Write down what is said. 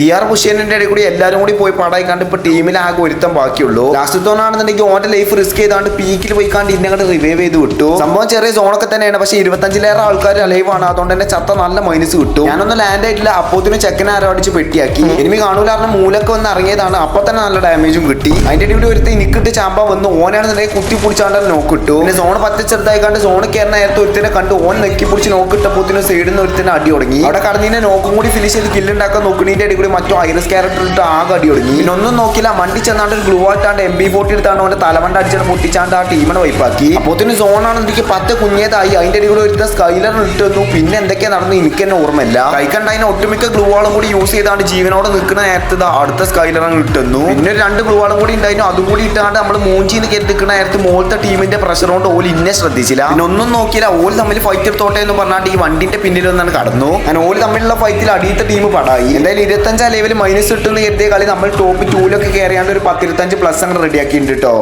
T R ഹുഷേനിന്റെ ഇടയിൽ കൂടി എല്ലാവരും കൂടി പോയി പാടായിക്കാണ്ട് ഇപ്പൊ ടീമിൽ ആകെ ഒരുത്തം ബാക്കിയുള്ളൂ. ലാസ്റ്റ് തോന്നാണെന്നുണ്ടെങ്കിൽ ഓന്റെ ലൈഫ് റിസ്ക് ചെയ്താണ്ട് പീക്കിൽ പോയി കണ്ട് ഇന്നങ്ങോട്ട് റിവൈവ് ചെയ്ത് വിട്ടു. സംഭവം ചെറിയ സോണൊക്കെ തന്നെയാണ്. പക്ഷെ ഇരുപത്തഞ്ചിലേറെ ആൾക്കാർ ലൈവ് ആണ്. അതുകൊണ്ട് തന്നെ ചത്ത നല്ല മൈനസ് കിട്ടും. ഞാനൊന്ന് ലാൻഡ് ആയിട്ടില്ല. അപ്പോത്തിന് ചെക്കനെ ആരോടിച്ച് പെട്ടിയാക്കി എനിമി കാണൂല കാരണം മൂലൊക്കെ വന്ന് ഇറങ്ങിയതാണ്. അപ്പൊ തന്നെ നല്ല ഡാമേജും കിട്ടി. അതിന്റെ ഇടയിൽ ഒരുത്ത് എനിക്കിട്ട് ചാമ്പ വന്നു ഓനാണെന്നുണ്ടെങ്കിൽ കുത്തി പിടിച്ചാണ്ട് നോക്ക് കിട്ടു പിന്നെ സോൺ പത്ത് ചെറുതായി കണ്ട് സോണ് കയറുന്ന നേരത്തെ ഒരുത്തിനെ കണ്ട് ഓൻ നെക്കി പിടിച്ച് നോക്ക് ഇട്ടപ്പോത്തിന് സൈഡിൽ നിന്ന് ഒരുത്തിനെ അടി തുടങ്ങി. അവിടെ കടന്നിന്റെ നോക്കും കൂടി ഫിനിഷ് ചെയ്ത് കില്ലുണ്ടാക്കാൻ നോക്കുന്നതിന്റെ ഇടയിൽ കൂടി മറ്റോ ഐറസ് ക്യാരക്ടർ ഇട്ട് ആകെ അടി പിന്നെ ഒന്നും നോക്കില്ല മണ്ടി ചെന്നാണ്ട് ഒരു ഗ്ലൂ ആയിട്ടാണ്ട് എം ബി ഫോർട്ടി എടുത്താണ്ട് അവന്റെ തലവണ്ട അടിച്ചാണ്ട് പൊട്ടിച്ചാണ്ട് ആ ടീമിനെ വൈപ്പാക്കി അപ്പോത്തിന് സോണാണ് എനിക്ക് പത്ത് കുഞ്ഞേതായി. അതിന്റെ അടി കൂടെ ഒരു സ്കൈലർ വന്നു. പിന്നെ എന്തൊക്കെയാ നടന്നു എനിക്ക് തന്നെ ഓർമ്മയില്ല. കൈക്കണ്ടതിന് ഒട്ടുമിക്ക ഗ്ലൂ വാളും കൂടി യൂസ് ചെയ്താണ്ട് ജീവനോടെ നിൽക്കുന്ന നേരത്തെ അടുത്ത സ്കൈലർ ഇട്ടുന്നു പിന്നെ രണ്ട് ഗ്ലൂ വാളും കൂടി ഉണ്ടായിരുന്നു. അതും കൂടി ഇട്ടാണ്ട് നമ്മൾ മൂഞ്ചിന്ന് കയറി നിൽക്കുന്ന നേരത്ത് മോളത്തെ ടീമിന്റെ പ്രഷർ കൊണ്ട് ഓൽ ഇന്നെ ശ്രദ്ധിച്ചില്ല. പിന്നെ ഒന്നും നോക്കിയില്ല ഓൽ തമ്മിൽ ഫൈറ്റ് എടുത്തോട്ടെ എന്ന് പറഞ്ഞാണ്ട് ഈ വണ്ടിന്റെ പിന്നിൽ ഒന്നാണ് കടന്നു. ഞാൻ ഓൽ തമ്മിലുള്ള ഫൈറ്റിൽ അടിയത്തെ ടീം പടായി. എന്തായാലും ഇരുപത്തഞ്ചാം ലെവൽ മൈനസ് ഇട്ടെന്ന് കരുതിയ കളി നമ്മൾ ടോപ്പ് ടൂലൊക്കെ കയറിയാണ്ട് ഒരു പത്തിരുപത്തഞ്ച് പ്ലസ് അങ്ങനെ റെഡിയാക്കിയിട്ടുണ്ട് കേട്ടോ